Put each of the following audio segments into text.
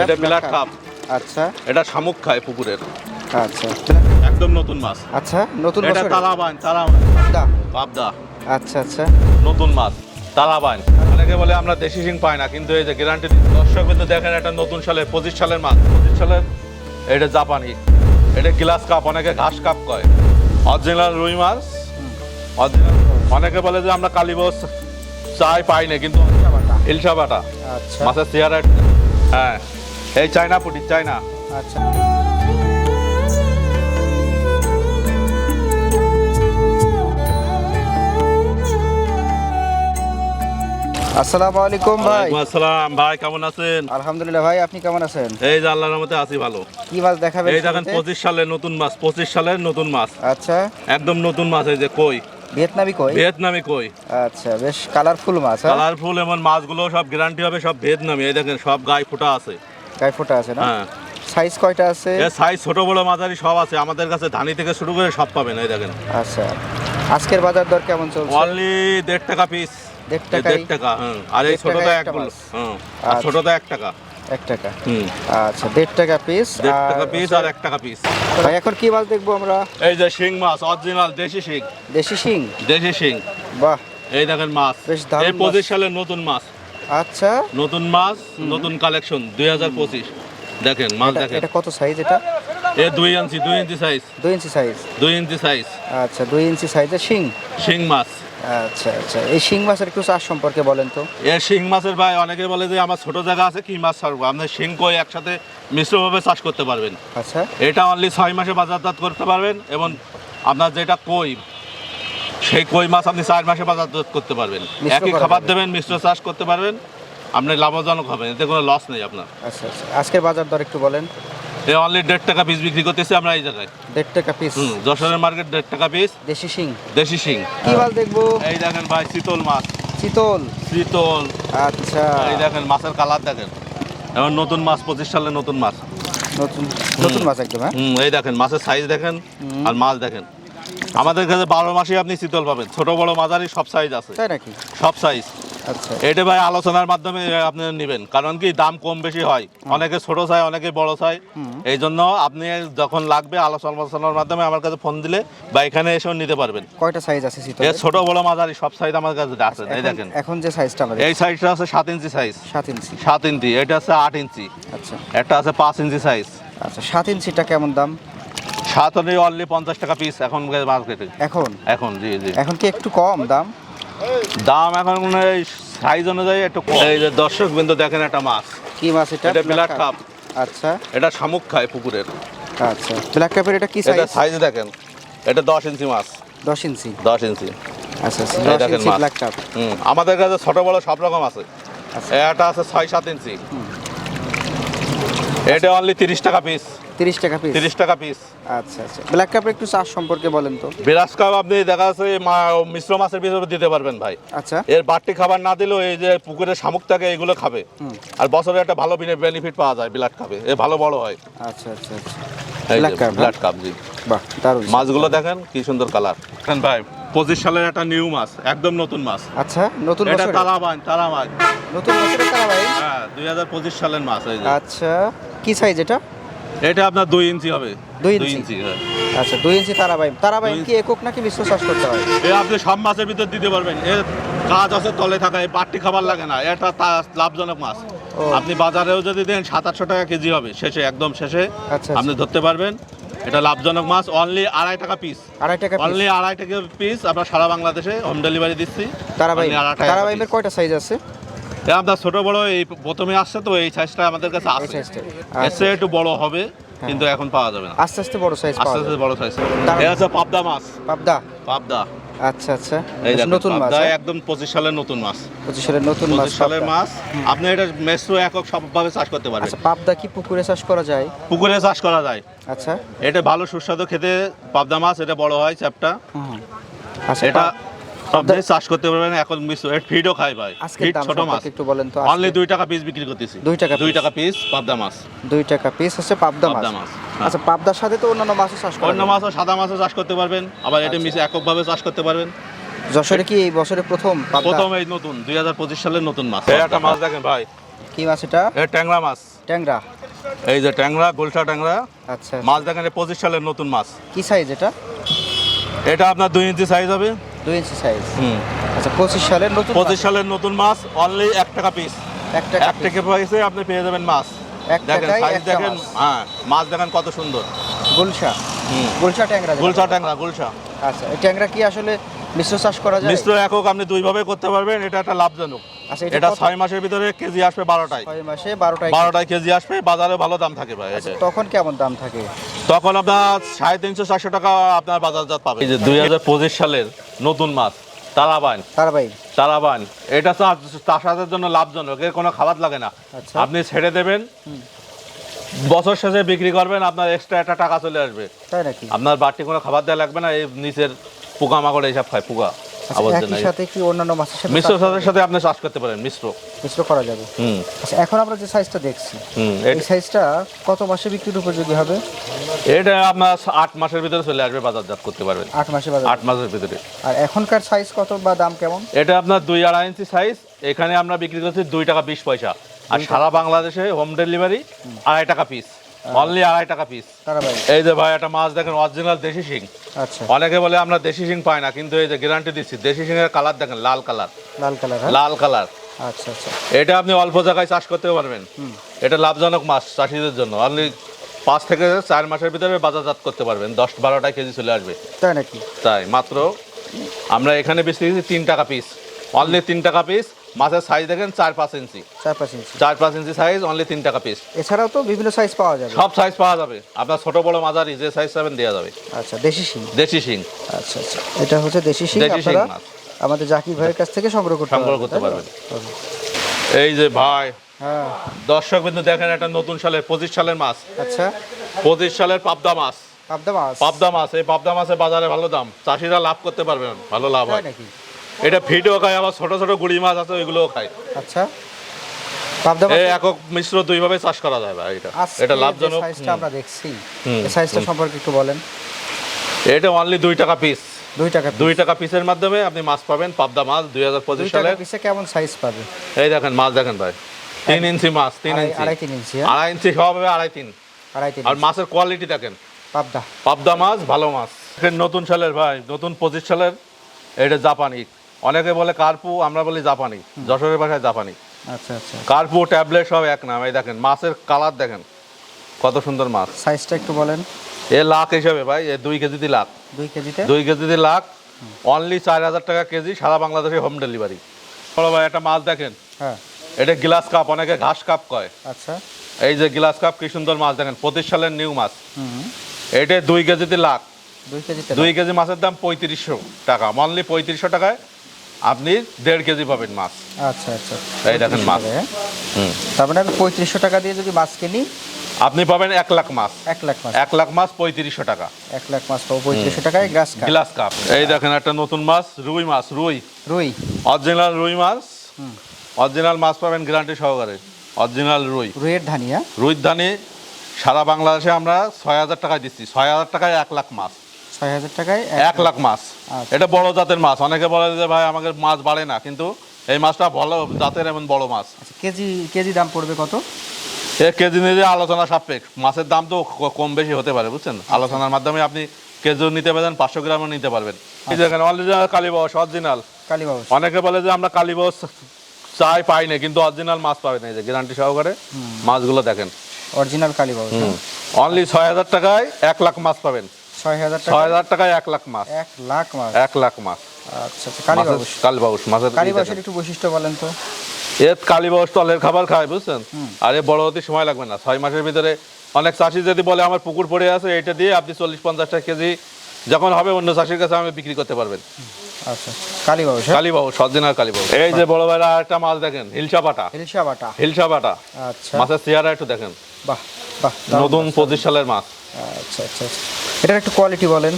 এটা black cup. আচ্ছা। এটা শামুক খায় পুকুরের। আচ্ছা। একদম নতুন মাছ। আচ্ছা নতুন এটা তালাবান তালাবান। দা। পাবদা। আচ্ছা আচ্ছা। নতুন মাছ তালাবান। অনেকে বলে আমরা দেশি শিং পাই না কিন্তু এই যে গ্যারান্টি দর্শক কিন্তু দেখেন এটা নতুন সালের পঁচিশ সালের মাছ। পঁচিশ সালের এটা জাপানি। এটা গ্লাস কাপ অনেকে ঘাস কাপ কয়। অরিজিনাল রুই মাছ। অরিজিনাল অনেকে বলে যে আমরা কালীবস চাই পাই না কিন্তু ইলশা বাটা। আচ্ছা। মাছের চেহারা হ্যাঁ। এই চায়না পুটি চায়না। আচ্ছা। আসসালামু আলাইকুম ভাই। আসসালাম। ভাই কেমন আছেন? আলহামদুলিল্লাহ ভাই আপনি কেমন আছেন? এই যে আল্লাহর রহমতে আছি ভালো। কি মাছ দেখাবেন এই দেখেন শুরুতে? পঁচিশ সালের নতুন মাছ পঁচিশ সালের নতুন মাছ। আচ্ছা। একদম নতুন মাছ এই যে কই? ভিয়েতনামি কই? ভিয়েতনামি কই? আচ্ছা বেশ কালারফুল মাছ হ্যাঁ? কালারফুল এমন মাছগুলো সব গ্যারান্টি হবে সব ভেদনামি এই দেখেন সব গায়ে ফোটা আছে। গায়ে ফোটা আছে না? হ্যাঁ। সাইজ কয়টা আছে? সাইজ ছোট বড় মাঝারি সব আছে। আমাদের কাছে ধানি থেকে শুরু করে সব পাবেন এই দেখেন। আচ্ছা। আজকের বাজার দর কেমন চলছে? অনলি দেড় টাকা পিস দেড় টাকায় দেড় টাকা আর এই ছোটটা এক মাছ। হ্যাঁ আর আচ্ছা। ছোটটা এক টাকা। এক টাকা। আচ্ছা দেড় টাকা পিস দেড় টাকা পিস আর এক টাকা পিস ভাই এখন কি মাছ দেখব আমরা? এই যে শিং মাছ অরিজিনাল দেশি শিং। দেশি শিং? দেশি শিং। বাহ। এই দেখেন মাছ। বেশ দারুণ এই পঁচিশ সালের নতুন মাছ। আচ্ছা। নতুন মাছ নতুন কালেকশন দুই হাজার পঁচিশ। দেখেন মাছ দেখেন। এটা কত সাইজ এটা? এ দুই ইঞ্চি দুই ইঞ্চি সাইজ দুই ইঞ্চি সাইজ দুই ইঞ্চি সাইজ আচ্ছা দুই ইঞ্চি সাইজের শিং? শিং মাছ। আচ্ছা আচ্ছা। এই শিং মাছের একটু চাষ সম্পর্কে বলেন তো। এ শিং মাছের ভাই অনেকে বলে যে আমার ছোট জায়গা আছে কি মাছ ছাড়বো? আপনি শিং কই একসাথে মিশ্রভাবে চাষ করতে পারবেন? আচ্ছা। এটা অনলি ছয় মাসে বাজারজাত করতে পারবেন এবং আপনার যেটা কই সেই কই মাছ আপনি চার মাসে বাজারজাত করতে পারবেন। একই খাবার দেবেন মিশ্র চাষ করতে পারবেন আপনি লাভজনক হবেন এতে কোনো লস নেই আপনার। আচ্ছা আচ্ছা। আজকের বাজার দর একটু বলেন। এ অনলি দেড় টাকা পিস বিক্রি করতেছি আমরা এই জায়গায়। দেড় টাকা পিস হুম যশোরের মার্কেট দেড় টাকা পিস দেশি শিং। দেশি শিং। কি মাছ দেখব? এই দেখেন ভাই চিতল মাছ। চিতল চিতল আচ্ছা। এই দেখেন মাছের কালার দেখেন। এবার নতুন মাছ পঁচিশ সালের নতুন মাছ। নতুন নতুন মাছ একদম হ্যাঁ? হুম এই দেখেন মাছের সাইজ দেখেন আর মাছ দেখেন। আমাদের কাছে বারো মাসে আপনি শীতল পাবেন। ছোট বড় মাঝারি সব সাইজ আছে। তাই নাকি? সব সাইজ আচ্ছা। এটা ভাই আলোচনার মাধ্যমে আপনি নেবেন। কারণ কি দাম কম বেশি হয়। অনেকে ছোট চাই অনেকে বড় চাই এই জন্য আপনি যখন লাগবে আলোচনা আলোচনার মাধ্যমে আমার কাছে ফোন দিলে বা এখানে এসেও নিতে পারবেন। কয়টা সাইজ আছে এর ছোট বড় মাঝারি সব সাইজ আমার কাছে আছে। এই দেখেন। এখন যে সাইজটা আমাদের এই সাইজটা আছে সাত ইঞ্চি সাইজ সাত ইঞ্চি। সাত ইঞ্চি। এটা আছে আট ইঞ্চি। আচ্ছা। একটা আছে পাঁচ ইঞ্চি সাইজ আচ্ছা সাত ইঞ্চিটা কেমন দাম? সাত হলে অনলি পঞ্চাশ টাকা পিস এখন মার্কেটে এখন? এখন জি জি। এখন কি একটু কম দাম? দাম এখন সাইজ অনুযায়ী একটু কম। এই যে দর্শক বিন্দু দেখেন একটা মাছ। কি মাছ এটা? এটা ব্ল্যাক কাপ। আচ্ছা। এটা শামুক খায় পুকুরের। আচ্ছা। ব্ল্যাক কাপের এটা কি এটা সাইজ সাইজ দেখেন। এটা দশ ইঞ্চি মাছ। দশ ইঞ্চি? দশ ইঞ্চি। আচ্ছা আচ্ছা। এই দশ দেখেন ইঞ্চি ব্ল্যাক কাপ। হুম। আমাদের কাছে ছোট বড় সব রকম আছে। আচ্ছা। এটা আছে ছয় সাত ইঞ্চি। এটা অনলি তিরিশ টাকা পিস তিরিশ টাকা পিস তিরিশ টাকা পিস আচ্ছা আচ্ছা। ব্ল্যাক কাপের একটু চাষ সম্পর্কে বলেন তো। বিরাজ কাপ আপনি দেখা যাচ্ছে মা- মিশ্র মাছের ভিতরে দিতে পারবেন ভাই। আচ্ছা। এর বাড়তি খাবার না দিলেও এই যে পুকুরে শামুক থাকে এগুলো খাবে। আর বছরে একটা ভালো বেনিফিট পাওয়া যায় বিলাট খাবে এ। ভালো বড় হয়। আচ্ছা আচ্ছা আচ্ছা। ব্ল্যাক কাপ ব্লাড কাপ জি। বাহ দারুণ। মাছগুলো দেখেন কি সুন্দর কালার দেখেন ভাই পঁচিশ সালের একটা নিউ মাছ একদম নতুন মাছ। আচ্ছা নতুন এটা তালাবান তালাবান নতুন বছরে তারা ভাই হ্যাঁ দুই হাজার পঁচিশ সালের মাছ এই আচ্ছা। কি সাইজ এটা? এটা আপনার দুই ইঞ্চি হবে। দুই ইঞ্চি? হ্যাঁ। আচ্ছা দুই ইঞ্চি তারাবাই তারাবাই দুই কি একক নাকি মিশ্র চাষ করতে হয়? এ আপনি সব মাছের ভিতর দিতে পারবেন। এর কাজ আছে তলে থাকা এই বাড়তি খাবার লাগে না। এটা তা- লাভজনক মাছ। আপনি বাজারেও যদি দেন সাত আটশো টাকা কেজি হবে। শেষে একদম শেষে আচ্ছা, আপনি ধরতে পারবেন। এটা লাভজনক মাছ। অনলি আড়াই টাকা পিস আড়াই টাকা অনলি আড়াই টাকা পিস আমরা সারা বাংলাদেশে হোম ডেলিভারি দিচ্ছি। তারাবাই only আড়াই টাকা তারাবাইমের কয়টা সাইজ আছে? আপনার ছোট বড় এই প্রথমে আসছে তো এই সাইজটা আমাদের কাছে আছে। এর চেয়ে একটু বড় হবে কিন্তু এখন পাওয়া যাবে না। আস্তে আস্তে বড় সাইজ আস্তে আস্তে বড় সাইজ আছে পাবদা মাছ। পাবদা। পাবদা। আচ্ছা আচ্ছা। এই নতুন মাছ হ্যাঁ? একদম পঁচিশ সালের নতুন মাছ। পঁচিশ সালের নতুন মাছ পঁচিশ সালের মাছ। আপনি এটা মেসো একক সবভাবে চাষ করতে পারবেন। আচ্ছা পাবদা কি পুকুরে চাষ করা যায়? পুকুরে চাষ করা যায়। আচ্ছা। এটা ভালো সুস্বাদু খেতে পাবদা মাছ এটা বড় হয় চ্যাপটা। আচ্ছা এটা আপনি চাষ করতে পারবেন এখন মিশ্র ফিডও খায় ভাই। ফিড ছোট মাছ। একটু বলেন তো অনলি আজকে। দুই টাকা পিস বিক্রি করতেছি। দুই টাকা দুই টাকা পিস পাবদা মাছ। দুই টাকা পিস হচ্ছে পাবদা মাছ। পাবদা মাছ, হ্যাঁ। আচ্ছা পাবদার সাথে তো অন্যান্য মাছও চাষ করা অন্য মাছও সাদা মাছও চাষ করতে পারবেন আবার এটা আচ্ছা। মিশে এককভাবে চাষ করতে পারবেন। যশোরে কি এই বছরে প্রথম পাবদা? প্রথম এই নতুন দুই হাজার পঁচিশ সালের নতুন মাছ। একটা মাছ দেখেন ভাই। কি মাছ এটা? এটা ট্যাংরা মাছ। ট্যাংরা। এই যে ট্যাংরা গোলসা ট্যাংরা। আচ্ছা মাছ দেখেন এই পঁচিশ সালের নতুন মাছ। কি সাইজ এটা? এটা আপনার দুই ইঞ্চি সাইজ হবে। দুই ইঞ্চি সাইজ হুম। আচ্ছা পঁচিশ সালের নতুন পঁচিশ সালের নতুন মাছ অনলি এক টাকা পিস। এক টাকা এক টাকা আপনি পেয়ে যাবেন মাছ। দেখেন সাইজ দেখেন হ্যাঁ মাছ দেখেন কত সুন্দর। গুলশা। হুম। গুলশা ট্যাংরা গুলশা ট্যাংরা গুলশা। আচ্ছা এই ট্যাংরা কি আসলে মিশ্র চাষ করা যায়? মিশ্র একক আপনি দুইভাবে করতে পারবেন এটা একটা লাভজনক। আচ্ছা এটা এটা ছয় মাসের ভিতরে কেজি আসবে বারোটায়। ছয় মাসে বারোটায় বারোটায় কেজি আসবে বাজারে ভালো দাম থাকে ভাই তখন কেমন দাম থাকে? তখন আপনার সাড়ে তিনশো চারশো টাকা আপনার বাজারজাত পাবে। এই যে দুই হাজার পঁচিশ সালের নতুন মাছ তারাবান তারাবাই তারাবান এটা চাষ- চাষাদের জন্য লাভজনক এর কোনো খাবার লাগে না। আচ্ছা। আপনি ছেড়ে দেবেন বছর শেষে বিক্রি করবেন আপনার এক্সট্রা একটা টাকা চলে আসবে। আপনার বাড়তি কোনো খাবার দেওয়া লাগবে না এই নিচের পোকামাকড় এইসব খায় পোকা। একই সাথে কি অন্যান্য মাছের সাথে মিশ্র সাথে আপনি চাষ করতে পারেন মিশ্র। মিশ্র করা যাবে। হুম। আচ্ছা এখন আমরা যে সাইজটা দেখছি এই সাইজটা কত মাসে বিক্রির উপযোগী হবে? এটা আপনার আট মাসের ভিতরে চলে আসবে বাজারজাত করতে পারবেন। আট মাসে আট মাসের ভিতরে। আর এখনকার সাইজ কত বা দাম কেমন? এটা আপনার দুই আড়াই ইঞ্চি সাইজ এখানে আমরা বিক্রি করছি দুই টাকা বিশ পয়সা। আর সারা বাংলাদেশে হোম। ডেলিভারি আড়াই টাকা পিস অনলি আড়াই টাকা পিস এই যে ভাই একটা মাছ দেখেন অরিজিনাল দেশি শিং। আচ্ছা। অনেকে বলে আমরা দেশি শিং পাই না কিন্তু এই যে গ্যারান্টি দিচ্ছি দেশি শিংয়ের কালার দেখেন লাল কালার লাল কালার হ্যাঁ? লাল কালার আচ্ছা আচ্ছা। এটা আপনি অল্প জায়গায় চাষ করতে পারবেন। এটা লাভজনক মাছ চাষিদের জন্য। অনলি পাঁচ থেকে চার মাসের ভিতরে বাজারজাত করতে পারবেন। দশ বারোটা কেজি চলে আসবে। তাই নাকি? তাই মাত্র আমরা এখানে বেশি তিন টাকা পিস অনলি তিন টাকা পিস মাছের সাইজ দেখেন চার পাঁচ ইঞ্চি চার পাঁচ ইঞ্চি চার পাঁচ ইঞ্চি সাইজ অনলি তিন টাকা পিস এছাড়াও তো বিভিন্ন সাইজ পাওয়া যাবে। সব সাইজ পাওয়া যাবে। আপনার ছোট বড় মাঝারি যে সাইজ দেওয়া যাবে। আচ্ছা দেশি শিং। দেশি শিং। আচ্ছা আচ্ছা। এটা হচ্ছে দেশি শিং। দেশি শিং মাছ। আমাদের জাকির ভাইয়ের কাছ থেকে সংগ্রহ করতে সংগ্রহ করতে পারবেন। এই যে ভাই হ্যাঁ। দর্শক বিন্দু দেখেন একটা নতুন সালের পঁচিশ সালের মাছ। আচ্ছা। পঁচিশ সালের পাবদা মাছ। পাবদা মাছ। পাবদা মাছ এই পাবদা মাছের বাজারে ভালো দাম। চাষিরা লাভ করতে পারবেন। ভালো লাভ হয়। নাকি? এটা ফিডও খায় আবার ছোট ছোট গুড়ি মাছ আছে ওইগুলোও খায়। আচ্ছা। একক মিশ্র দুইভাবে চাষ করা যায় ভাই এটা। এটা লাভজনক। সাইজটা আমরা দেখছি সাইজটা সম্পর্কে একটু বলেন। এটা অনলি দুই টাকা পিস দুই টাকা দুই টাকা পিসের মাধ্যমে আপনি মাছ পাবেন পাবদা মাছ দুই হাজার পঁচিশ সালের পিসে কেমন সাইজ পাবে? এই দেখেন মাছ দেখেন ভাই। তিন ইঞ্চি মাছ তিন আড়াই- ইঞ্চি। আড়াই তিন ইঞ্চি হ্যাঁ? আড়াই ইঞ্চি সব হবে আড়াই তিন। আড়াই তিন আর মাছের কোয়ালিটি দেখেন। পাবদা। পাবদা মাছ ভালো মাছ। নতুন সালের ভাই নতুন পঁচিশ সালের এটা জাপানি অনেকে বলে কার্পু আমরা বলি জাপানি। যশোরের ভাষায় জাপানি। আচ্ছা আচ্ছা। কার্পু ট্যাবলেট সব এক নাম। এই দেখেন মাছের কালার দেখেন। কত সুন্দর মাছ। সাইজটা একটু বলেন। এ লাখ হিসাবে ভাই এ দুই কেজিতে লাখ। দুই কেজিতে? দুই কেজিতে লাখ। অনলি চার হাজার টাকা কেজি সারা বাংলাদেশে হোম ডেলিভারি বড় ভাই একটা মাছ দেখেন। হ্যাঁ। এটা গ্লাস কাপ অনেকে ঘাস কাপ কয়। আচ্ছা। এই যে গ্লাস কাপ কি সুন্দর মাছ দেখেন। পঁচিশ সালের নিউ মাছ। এটা দুই কেজিতে লাখ। দুই কেজি মাছের দাম পঁয়ত্রিশশো টাকা। অনলি পঁয়ত্রিশশো টাকায় আপনি দেড় কেজি পাবেন মাছ। আচ্ছা আচ্ছা। এই দেখেন মাছ। হুম। তার মানে আমি পঁয়ত্রিশশো টাকা দিয়ে যদি মাছ কিনি আপনি পাবেন এক লাখ মাছ। এক লাখ মাছ। এক লাখ মাছ পঁয়ত্রিশশো টাকা। এক লাখ মাছ পাবো পঁয়ত্রিশশো টাকায় কাপ। Glass cup. এই দেখেন একটা নতুন মাছ রুই মাছ রুই। রুই। অরিজিনাল রুই মাছ। অরিজিনাল মাছ পাবেন গ্যারান্টি সহকারে। অরিজিনাল রুই। রুইয়ের ধানি হ্যাঁ? রুইর ধানি সারা বাংলাদেশে আমরা ছয় হাজার টাকায় দিচ্ছি। ছয় হাজার টাকায় এক লাখ মাছ। ছয় হাজার টাকায় এক লাখ মাছ। আচ্ছা। এটা বড় জাতের মাছ। অনেকে বলে যে ভাই আমাকে মাছ বাড়ে না। কিন্তু এই মাছটা ভালো জাতের এমন বড় মাছ। আচ্ছা কেজি কেজি দাম পড়বে কত? কেজি নিয়ে আলোচনা সাপেক্ষ। মাছের দাম তো কম বেশি হতে পারে বুঝছেন? আলোচনার মাধ্যমে আপনি কেজিও নিতে পারেন পাঁচশো গ্রামও নিতে পারবেন। এই দেখেন অরিজিনাল কালীবাস অরিজিনাল কালীবাবু অনেকে বলে যে আমরা কালীবাস চাই পাই না। কিন্তু অরিজিনাল মাছ পাবেন এই যে গ্যারান্টি সহকারে মাছগুলো দেখেন। অরিজিনাল কালীবাবু অনলি ছয় হাজার টাকায় এক লাখ মাছ পাবেন। ছয় হাজার টাকা? ছয় হাজার টাকায় এক লাখ মাছ। এক লাখ মাছ? এক লাখ মাছ। আচ্ছা আচ্ছা কালীবাউস মাছের ই একটু বৈশিষ্ট্য বলেন তো। এর কালীবাউস তলের খাবার খায় বুঝছেন? আর এ বড় হতে সময় লাগবে না। ছয় মাসের ভিতরে অনেক চাষি যদি বলে আমার পুকুর পড়ে আছে এটা দিয়ে আপনি চল্লিশ পঞ্চাশটা কেজি যখন হবে অন্য চাষির কাছে আমি বিক্রি করতে পারবেন। আচ্ছা কালীবাবু হ্যাঁ? কালীবাবু সজ্জিনার কালীবাবু এই যে বড় ভাইরা একটা মাছ দেখেন হিলসা পাটা। হিলসা বাটা হিলসা পাটা। আচ্ছা। মাছের চেহারা একটু দেখেন। বাহ বাহ নতুন পঁচিশ সালের মাছ। আচ্ছা আচ্ছা আচ্ছা। এটার একটু কোয়ালিটি বলেন।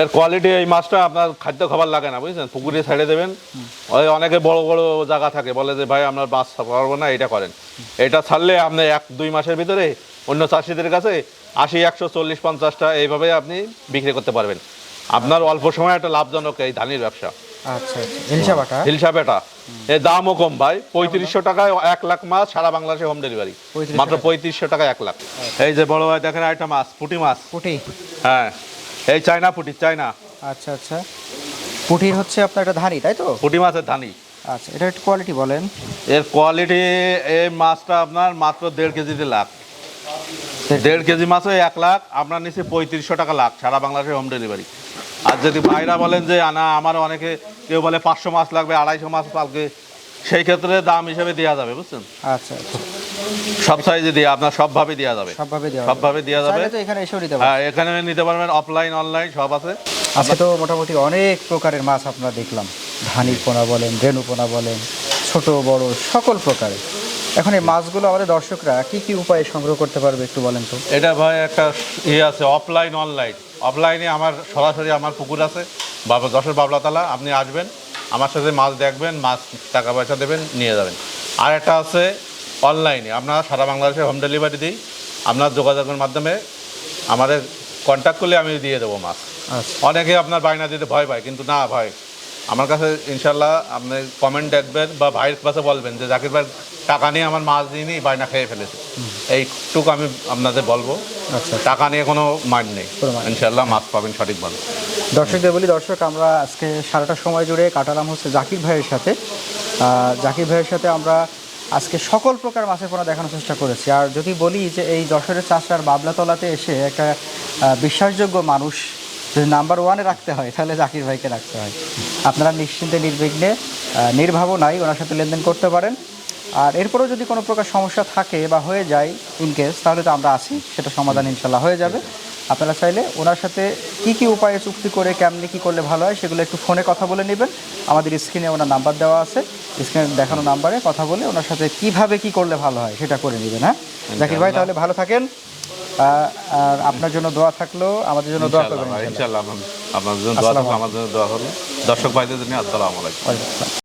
এর কোয়ালিটি এই মাছটা আপনার খাদ্য খাবার লাগে না বুঝছেন? পুকুরে ছেড়ে দেবেন। ওই অনেকে বড় বড় জায়গা থাকে বলে যে ভাই আমরা মাছ পারব না এটা করেন। এটা ছাড়লে আপনি এক দুই মাসের ভিতরে অন্য চাষিদের কাছে আশি একশো চল্লিশ পঞ্চাশটা এইভাবে আপনি বিক্রি করতে পারবেন। আপনার অল্প সময় একটা লাভজনক এই ধানের ব্যবসা। আচ্ছা আচ্ছা। হিলসা বাটা? হিলসা বেটা। এর দামও কম ভাই পঁয়ত্রিশশো টাকায় এক লাখ মাছ সারা বাংলাদেশে হোম ডেলিভারি মাত্র পঁয়ত্রিশশো টাকায় এক লাখ। এই যে বড় ভাই দেখেন একটা মাছ পুঁটি মাছ। পুঁটি। হ্যাঁ এই চাইনা পুঁটি চাইনা আচ্ছা আচ্ছা। পুঁটির হচ্ছে আপনার একটা ধানি তাই তো? পুঁটি মাছের ধানি। আচ্ছা এটা একটু কোয়ালিটি বলেন। এর কোয়ালিটি এই মাছটা আপনার মাত্র দেড় কেজিতে লাখ। দেড় কেজি। মাছও এক লাখ আপনার নিচে পঁয়ত্রিশশো টাকা লাখ সারা বাংলাদেশে হোম ডেলিভারি আর যদি ভাইরা বলেন যে না আমার অনেকে কেউ বলে পাঁচশো মাছ লাগবে আড়াইশো মাছ লাগবে সেই ক্ষেত্রে দাম হিসেবে দেওয়া যাবে বুঝছেন? আচ্ছা আচ্ছা। সব সাইজে দিয়ে আপনার সবভাবে দেওয়া যাবে। সবভাবে দেওয়া সবভাবে দেওয়া যাবে। তো এখানে এসেও নিতে হ্যাঁ এখানে নিতে পারবেন অফলাইন অনলাইন সব আছে। আজকে তো মোটামুটি অনেক প্রকারের মাছ আপনারা দেখলাম। ধানি পোনা বলেন রেণু পোনা বলেন ছোট বড় সকল প্রকারের। এখন এই মাছগুলো আমাদের দর্শকরা কি কি উপায়ে সংগ্রহ করতে পারবে একটু বলেন তো? এটা ভাই একটা ইয়ে আছে অফলাইন অনলাইন অফলাইনে আমার সরাসরি আমার পুকুর আছে। বাবা যশোর বাবলাতলা আপনি আসবেন আমার সাথে মাছ দেখবেন মাছ টাকা পয়সা দেবেন নিয়ে যাবেন। আর একটা আছে অনলাইনে আপনারা সারা বাংলাদেশে হোম ডেলিভারি দিই আপনার যোগাযোগের মাধ্যমে আমাদের কন্ট্যাক্ট করলে আমি দিয়ে দেবো মাছ। আচ্ছা। অনেকে আপনার বায়না দিতে ভয় পায় কিন্তু না ভাই আমার কাছে ইনশাল্লাহ আপনি কমেন্ট দেখবেন বা ভাইয়ের কাছে বলবেন যে জাকির ভাই টাকা নিয়ে আমার মাছ দিয়ে নিই বায়না খেয়ে ফেলেছে। এইটুকু আমি আপনাদের বলব। আচ্ছা। টাকা নিয়ে কোনো মাইন্ড নেই। ইনশাল্লাহ মাছ পাবেন সঠিক সঠিকভাবে দর্শকদের বলি দর্শক আমরা আজকে সারাটা সময় জুড়ে কাটালাম হচ্ছে জাকির ভাইয়ের সাথে। জাকির ভাইয়ের সাথে আমরা আজকে সকল প্রকার মাছের পোনা দেখানোর চেষ্টা করেছি। আর যদি বলি যে এই যশোরের চাষার বাবলাতলাতে এসে একটা বিশ্বাসযোগ্য মানুষ যদি নাম্বার ওয়ানে রাখতে হয় তাহলে জাকির ভাইকে রাখতে হয়। আপনারা নিশ্চিন্তে নির্বিঘ্নে নির্ভাবনায় ওনার সাথে লেনদেন করতে পারেন। আর এরপরেও যদি কোনো প্রকার সমস্যা থাকে বা হয়ে যায় ইনকেস তাহলে তো আমরা আছি সেটা সমাধান ইনশাল্লাহ হয়ে যাবে। আপনারা চাইলে ওনার সাথে কি কি উপায়ে চুক্তি করে কেমনি কি করলে ভালো হয় সেগুলো একটু ফোনে কথা বলে নেবেন। আমাদের স্ক্রিনে ওনার নাম্বার দেওয়া আছে স্ক্রিনে দেখানো নাম্বারে কথা বলে ওনার সাথে কীভাবে কি করলে ভালো হয় সেটা করে নেবেন হ্যাঁ? জাকির ভাই তাহলে ভালো থাকেন। আর আপনার জন্য দোয়া থাকল আমাদের জন্য দোয়া করবেন ইনশাআল্লাহ। আপনার জন্য দোয়া থাকল আমার জন্য দোয়া হলো দর্শক ভাইদের জন্য আসসালামু আলাইকুম।